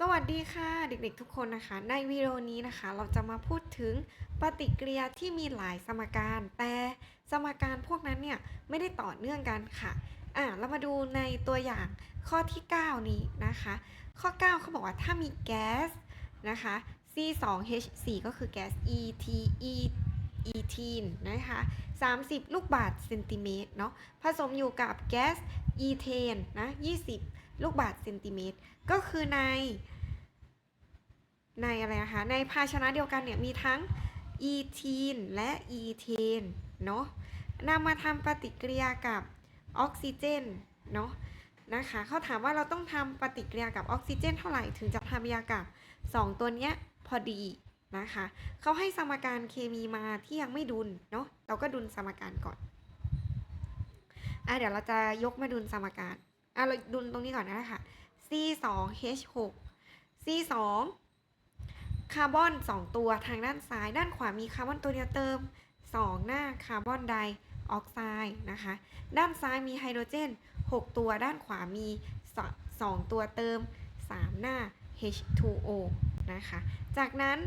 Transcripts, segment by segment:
สวัสดีค่ะเด็กๆทุกคนนะคะ ในวิดีโอนี้นะคะ เราจะมาพูดถึงปฏิกิริยาที่มีหลายสมการ แต่สมการพวกนั้นเนี่ยไม่ได้ต่อเนื่องกันค่ะอะเรามาดูในตัวอย่างข้อที่ 9 นี้นะคะ ข้อ 9 เขาบอกว่าถ้ามีแก๊สนะคะ C2H4 ก็คือแก๊ส ETE ethene นะคะ30 ลูกบาศก์เซนติเมตรเนาะผสมอยู่กับแก๊สอีเทนนะ20 ลูกบาศก์เซนติเมตร ก็คือใน ในอะไรนะคะในภาชนะเดียวกันเนี่ยมีทั้งอีทีนและอีเทนเนาะนำมาทำปฏิกิริยากับออกซิเจนเนาะนะคะเขาถามว่าเราต้องทำปฏิกิริยากับออกซิเจน เท่าไหร่ถึงจะทำยากับ 2 ตัวเนี้ยพอดีนะคะเขาให้สมการเคมีมาที่ยังไม่ดุลเนาะเราก็ดุลสมการก่อนอะเดี๋ยวเราจะยกมาดุลสมการ อะเราดุลตรงนี้ก่อนนะคะ C2H6 C2 คาร์บอน 2 ตัวทางด้านซ้าย ด้านขวามีคาร์บอนตัวเดียวเติม 2 หน้าคาร์บอนไดออกไซด์นะคะ ด้านซ้ายมีไฮโดรเจน 6 ตัว ด้านขวามี 2 ตัวเติม 3 หน้า H2O นะคะ จากนั้น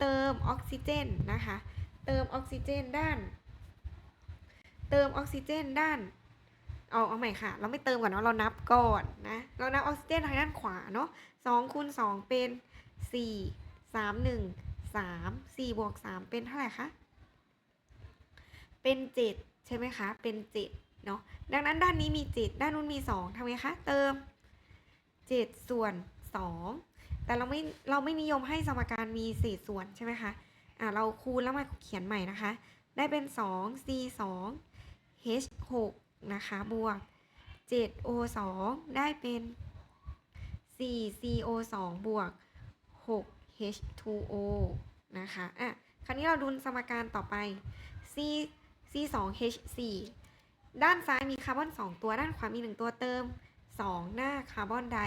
เติมออกซิเจนนะคะ เติมออกซิเจนด้าน เติมออกซิเจนด้าน เอาเอาใหม่ค่ะ เราไม่เติมก่อนเนาะเรานับก่อนนะเรานับออกซิเจนทางด้านขวาเนาะสองคูณสองเป็นสี่สามหนึ่งสามสี่บวกสามเป็นเท่าไหร่คะเป็นเจ็ดใช่ไหมคะเป็นเจ็ดเนาะดังนั้นด้านนี้มีเจ็ดด้านนู้นมีสองทำไงคะเติมเจ็ดส่วนสองแต่เราไม่เราไม่นิยมให้สมการมีเศษส่วนใช่ไหมคะอ่าเราคูณแล้วมาเขียนใหม่นะคะ ได้เป็นสอง c สอง h หก นะคะบวก 7 o 2 ได้เป็น 4 co 2 บวก 6 h 2 o นะคะอะคราวนี้เราดูสมการต่อไป c c 2 h 4 ด้านซ้ายมีคาร์บอน 2 ตัว ด้านขวามี 1 ตัวเติม 2 หน้าคาร์บอนได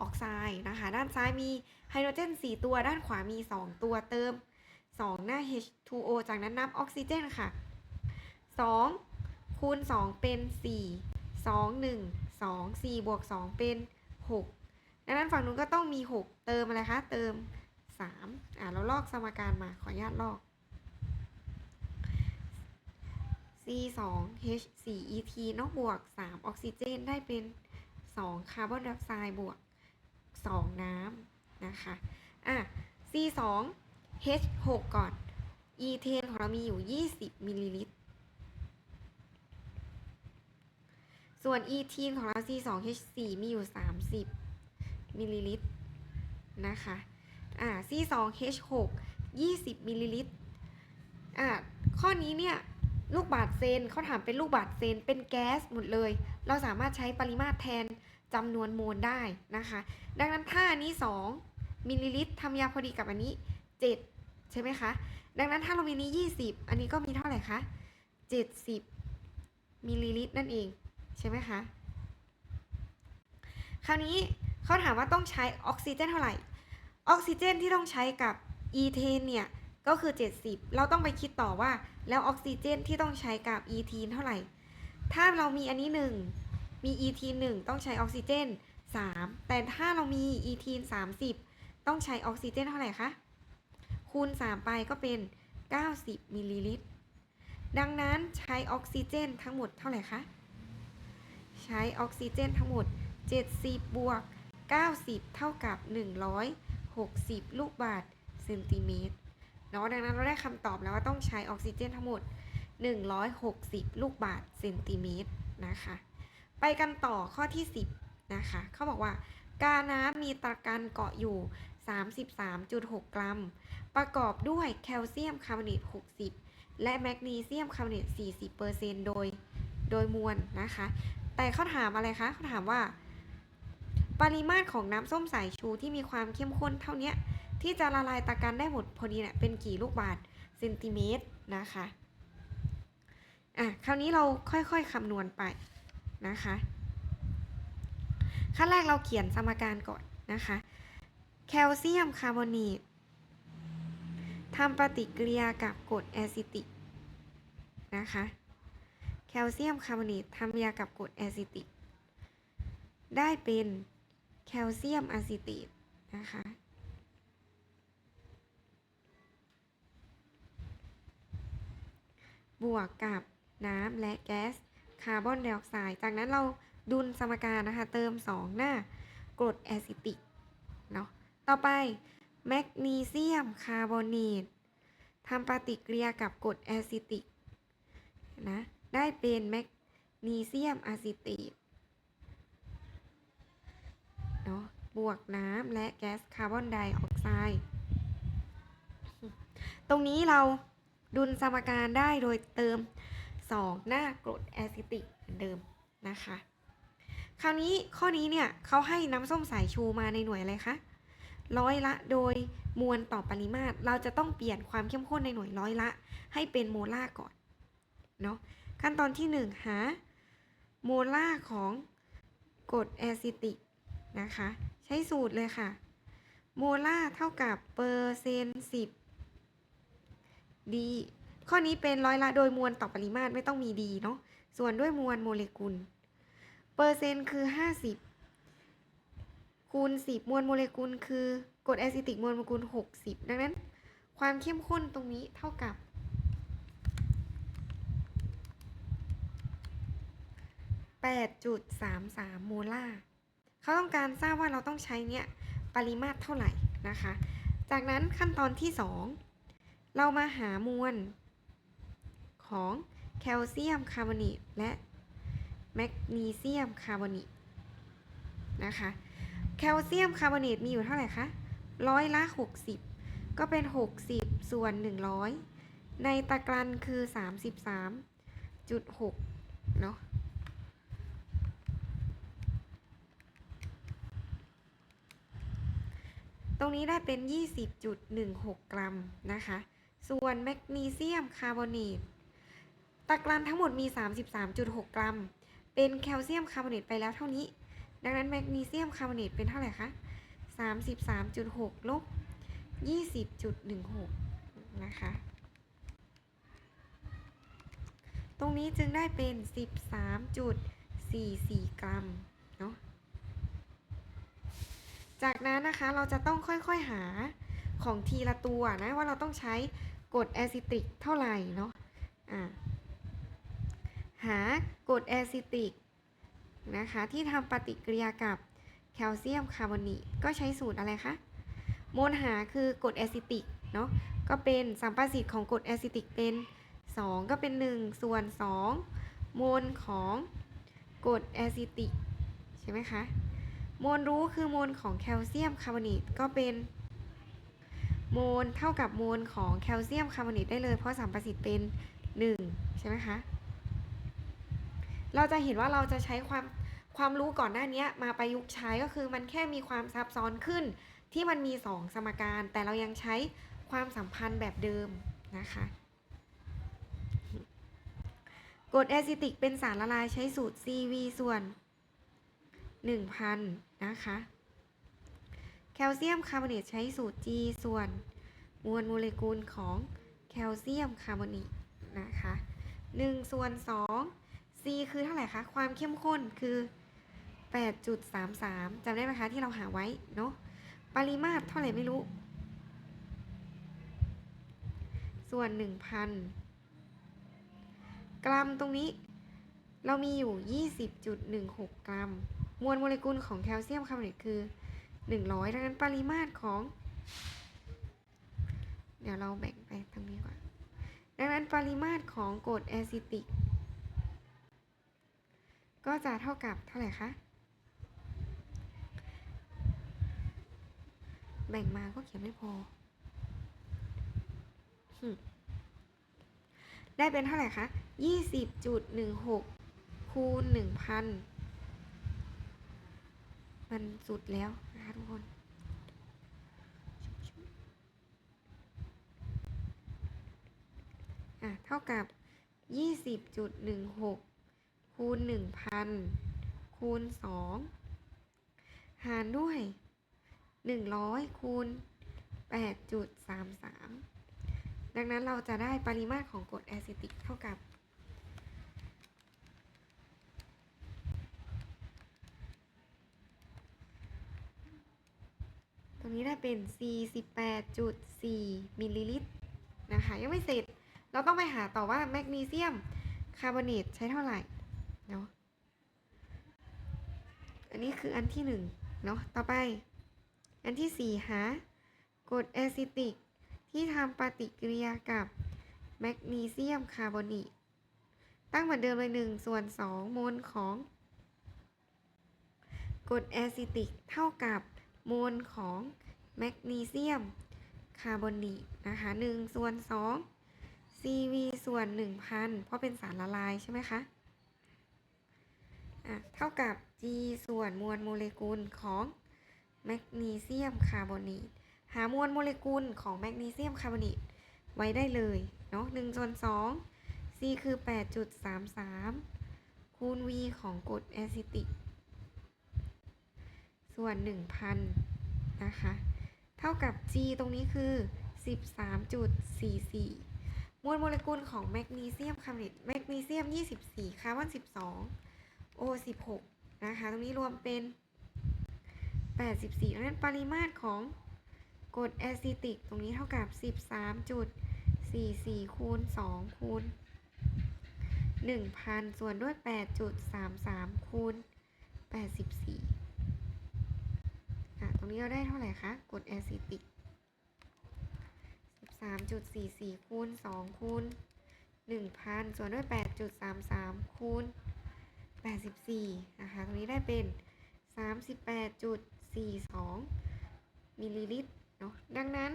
ออกไซด์นะคะ ด้านซ้ายมีไฮโดรเจน 4 ตัว ด้านขวามี 2 ตัวเติม 2 หน้า H2O จากนั้นนับออกซิเจนค่ะ 2 คูณ 2 เป็น 4 2 1 2 4บวก2เป็น 6 ดังนั้นฝั่งนู้นก็ต้องมี 6 เติมอะไรคะ เติม 3 อ่าเราลอกสมการมาขออนุญาตลอก C 2 H 4 ET เนาะบวก 3 ออกซิเจนได้เป็น 2 คาร์บอนไดออกไซด์บวก 2 น้ำนะคะ อะ C 2 H 6ก่อน E 10ของเรามีอยู่ 20มิลลิลิตร ส่วน e ทีนของเรา C2H4 มีอยู่ 30 มิลลิลิตรนะคะ อ่า C2H6 20 มิลลิลิตร อ่า ข้อนี้เนี่ย ลูกบาศก์เซนเขาถามเป็นลูกบาศก์เซนเป็นแก๊สหมดเลย เราสามารถใช้ปริมาตรแทนจำนวนโมลได้นะคะ ดังนั้นถ้าอันนี้ 2 มิลลิลิตรทำยาพอดีกับอันนี้ 7 ใช่ไหมคะ ดังนั้นถ้าเรามีนี้ 20 อันนี้ก็มีเท่าไหร่คะ 70 มิลลิลิตรนั่นเอง ใช่ไหมคะ คราวนี้เขาถามว่าต้องใช้ออกซิเจนเท่าไหร่ ออกซิเจนที่ต้องใช้กับอีเทนเนี่ยก็คือ 70 เราต้องไปคิดต่อว่า แล้วออกซิเจนที่ต้องใช้กับอีทีนเท่าไหร่ ถ้าเรามีอันนี้ 1 มีอีทีน1ต้องใช้ออกซิเจน 3 แต่ถ้าเรามีอีทีน30 ต้องใช้ออกซิเจนเท่าไหร่คะ คูณ 3 ไปก็เป็น 90มิลลิลิตร ดังนั้นใช้ออกซิเจนทั้งหมดเท่าไหร่คะ ใช้ออกซิเจนทั้งหมด 70 บวก 90 เท่ากับ 160 ลูกบาศก์เซนติเมตรเนาะดังนั้นเราได้คำตอบแล้วว่าต้องใช้ออกซิเจนทั้งหมด 160 ลูกบาศก์เซนติเมตรนะคะ ไปกันต่อข้อที่ 10 นะคะ เขาบอกว่ากาน้ำมีตะกันเกาะอยู่ 33.6 กรัม ประกอบด้วยแคลเซียมคาร์บอเนต 60 และแมกนีเซียมคาร์บอเนต 40%โดย โดยมวลนะคะ แต่เขาถามอะไรคะเขาถามว่า ปริมาตรของน้ำส้มสายชูที่มีความเข้มข้นเท่านี้ที่จะละลายตะกันได้หมดพอดีเนี่ยเป็นกี่ลูกบาศก์เซนติเมตรนะคะอะคราวนี้เราค่อยๆคำนวณไปนะคะ ขั้นแรกเราเขียนสมการก่อนนะคะ แคลเซียมคาร์บอเนตทำปฏิกิริยากับกรดแอซิติกนะคะ แคลเซียมคาร์บอเนตทำยากับกรดแอซิติกได้เป็นแคลเซียมอะซิเตตนะคะ บวกกับน้ำและแก๊สคาร์บอนไดออกไซด์ จากนั้นเราดุลสมการนะคะ เติม 2 หน้ากรดแอซิติกเนาะ ต่อไปแมกนีเซียมคาร์บอเนตทำปฏิกิริยากับกรดแอซิติกนะ ได้เป็นแมกนีเซียมอะซิเตตเนาะบวกน้ำและแก๊สคาร์บอนไดออกไซด์ตรงนี้เราดุลสมการได้โดยเติม 2 หน้ากรดแอซิติกเหมือนเดิมนะคะ คราวนี้ข้อนี้เนี่ยเขาให้น้ำส้มสายชูมาในหน่วยอะไรคะร้อยละโดยมวลต่อปริมาตร เราจะต้องเปลี่ยนความเข้มข้นในหน่วยร้อยละ ให้เป็นโมลาร์ก่อนเนาะ ขั้นตอนที่ 1 หาโมลาร์ของกรดแอซิติกนะคะ ใช้สูตรเลยค่ะ โมลาร์เท่ากับเปอร์เซ็นต์สิบดีข้อนี้เป็นร้อยละโดยมวลต่อปริมาตรไม่ต้องมีดีเนาะส่วนด้วยมวลโมเลกุล เปอร์เซ็นต์คือ 50 คูณ 10 มวลโมเลกุลคือกรดแอซิติกมวลโมเลกุล 60 ดังนั้น ความเข้มข้นตรงนี้เท่ากับ 8.33 โมลาร์เขาต้องการทราบว่าเราต้องใช้เนี่ยปริมาตรเท่าไหร่นะคะ จากนั้นขั้นตอนที่ 2 เรามาหามวลของแคลเซียมคาร์บอเนตและแมกนีเซียมคาร์บอเนตนะคะ แคลเซียมคาร์บอเนตมีอยู่เท่าไหร่คะร้อยละ 60 ก็เป็น 60 ส่วน 100 ในตะกรันคือ 33.6 เนาะ ตรงนี้ได้เป็น 20.16 กรัมนะคะ ส่วนแมกนีเซียมคาร์บอเนตตะกรันทั้งหมดมี 33.6 กรัม เป็นแคลเซียมคาร์บอเนตไปแล้วเท่านี้ ดังนั้นแมกนีเซียมคาร์บอเนตเป็นเท่าไหร่คะ 33.6 ลบ 20.16 นะคะ ตรงนี้จึงได้เป็น 13.44 กรัม เนาะ จากนั้นนะคะเราจะต้องค่อยๆหาของทีละตัวนะว่าเราต้องใช้กรดแอซิติกเท่าไหร่เนาะะหากรดแอซิติกนะคะที่ทำปฏิกิริยากับแคลเซียมคาร์บอนตก็ใช้สูตรอะไรคะโมลหาคือกรดแอซิติกเนาะก็เป็นสัมประสิทธิ์ของกรดแอซิติกเป็น 2 ก็เป็น 1 ส่วน 2 โมลของกรดแอซิติกใช่ไหมคะ โมลรู้คือโมลของแคลเซียมคาร์บอเนตก็เป็นโมลเท่ากับโมลของแคลเซียมคาร์บอเนตได้เลย เพราะสัมประสิทธิ์เป็น 1 ใช่ไหมคะ เราจะเห็นว่าเราจะใช้ความความรู้ก่อนหน้านี้มาประยุกต์ใช้ก็คือมันแค่มีความซับซ้อนขึ้น ที่มันมี 2 สมการ แต่เรายังใช้ความสัมพันธ์แบบเดิมนะคะกรดแอซิติกเป็นสารละลายใช้สูตร CV ส่วน 1,000 นะคะ แคลเซียมคาร์บอเนตใช้สูตร G ส่วนมวลโมเลกุลของแคลเซียมคาร์บอเนตนะคะ1ส่วน2 C คือเท่าไหร่คะ ความเข้มข้นคือ 8.33จำได้ไหมคะ ที่เราหาไว้ เนาะปริมาตรเท่าไหร่ไม่รู้ ส่วน 1,000 กรัมตรงนี้ เรามีอยู่ 20.16 กรัม มวลโมเลกุลของแคลเซียมคาร์บอเนตคือ 100 ดังนั้นปริมาตรของ เดี๋ยวเราแบ่งไปตรงนี้ก่อน ดังนั้นปริมาตรของกรดแอซิติก ก็จะเท่ากับเท่าไหร่คะ แบ่งมาก็เขียนไม่พอ ได้เป็นเท่าไหร่คะ 20.16 คูณ 1,000 มันสุดแล้วนะคะทุกคนอะเท่ากับ 20.16 คูณ 1,000 คูณ 2 หารด้วย 100 คูณ 8.33 ดังนั้นเราจะได้ปริมาตรของกรดแอซิติกเท่ากับ รงนี้ได้เป็น 48.4มิลลิลิตรนะคะยังไม่เสร็จ เราต้องไปหาต่อว่าแมกนีเซียมคาร์บอเนตใช้เท่าไหร่เนาะอันนี้คืออันที่หนึ่งเนาะต่อไป อันที่สี่หากรดแอซิติก ที่ทำปฏิกิริยากับแมกนีเซียมคาร์บอเนตตั้งเหมือนเดิมเลยหนึ่งส่วนสองโมลของกรดแอซิติก เท่ากับ โมลของแมกนีเซียมคาร์บอเนตนะคะหนึ่งส่วนสอง CV ส่วนหนึ่งพันเพราะเป็นสารละลายใช่ไหมคะอะเท่ากับ G ส่วนมวลโมเลกุลของแมกนีเซียมคาร์บอเนตหามวลโมเลกุลของแมกนีเซียมคาร์บอเนตไว้ได้เลยเนาะหนึ่งส่วนสอง C คือ 8.33 คูณ V ของกรดแอซิติก ส่วน 1,000 นะคะ เท่ากับ G ตรงนี้คือ 13.44 มวลโมเลกุลของแมกนีเซียมคาร์บอเนตแมกนีเซียม 24 คาร์บอน 12 O 16 นะคะ ตรงนี้รวมเป็น 84ดังนั้นปริมาตรของกรดแอซิติก ตรงนี้เท่ากับ 13.44 คูณ 2 คูณ 1,000 ส่วนด้วย 8.33 คูณ 84 นี้เราได้เท่าไหร่คะกรดแอซิติก 13.44 คูณ 2 คูณ 1,000 ส่วนด้วย 8.33 คูณ 84 นะคะ ตรงนี้ได้เป็น 38.42 มิลลิลิตรเนาะดังนั้น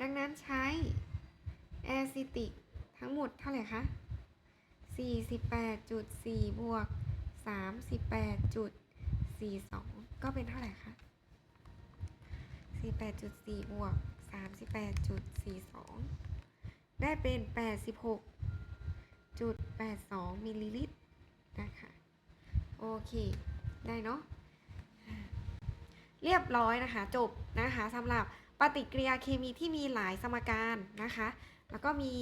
ดังนั้นใช้แอซิติกทั้งหมดเท่าไหร่คะ 48.4 บวก 38.42 ก็เป็นเท่าไหร่คะ48.4บวก38.42 ได้เป็น 86.82 มิลลิลิตรนะคะ โอเค ได้เนาะ เรียบร้อยนะคะ จบนะคะสำหรับปฏิกิริยาเคมีที่มีหลายสมการนะคะ แล้วก็มี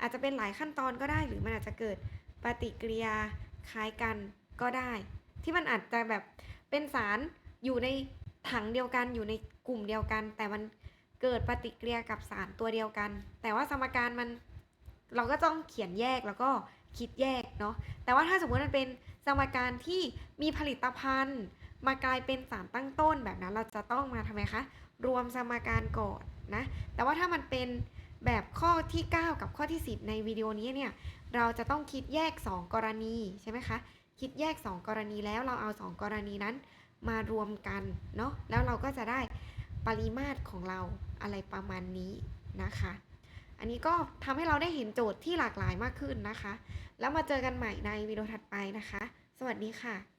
อาจจะเป็นหลายขั้นตอนก็ได้ หรือมันอาจจะเกิดปฏิกิริยาคล้ายกันก็ได้ ที่มันอาจจะแบบ เป็นสารอยู่ในถังเดียวกันอยู่ในกลุ่มเดียวกัน แต่มันเกิดปฏิกิริยากับสารตัวเดียวกัน แต่ว่าสมการมันเราก็ต้องเขียนแยกแล้วก็คิดแยกเนาะแต่ว่าถ้าสมมติมันเป็นสมการที่มีผลิตภัณฑ์ มากลายเป็นสารตั้งต้นแบบนั้นเราจะต้องมาทำไมคะรวมสมการก่อนนะแต่ว่าถ้ามันเป็นแบบข้อที่ 9 กับข้อที่ 10 ในวิดีโอนี้เนี่ยเราจะต้องคิดแยก 2 กรณีใช่ไหมคะ คิดแยก 2 กรณีแล้วเราเอา 2 กรณีนั้นมารวมกันเนาะแล้วเราก็จะได้ปริมาตรของเราอะไรประมาณนี้นะคะ อันนี้ก็ทำให้เราได้เห็นโจทย์ที่หลากหลายมากขึ้นนะคะ แล้วมาเจอกันใหม่ในวิดีโอถัดไปนะคะ สวัสดีค่ะ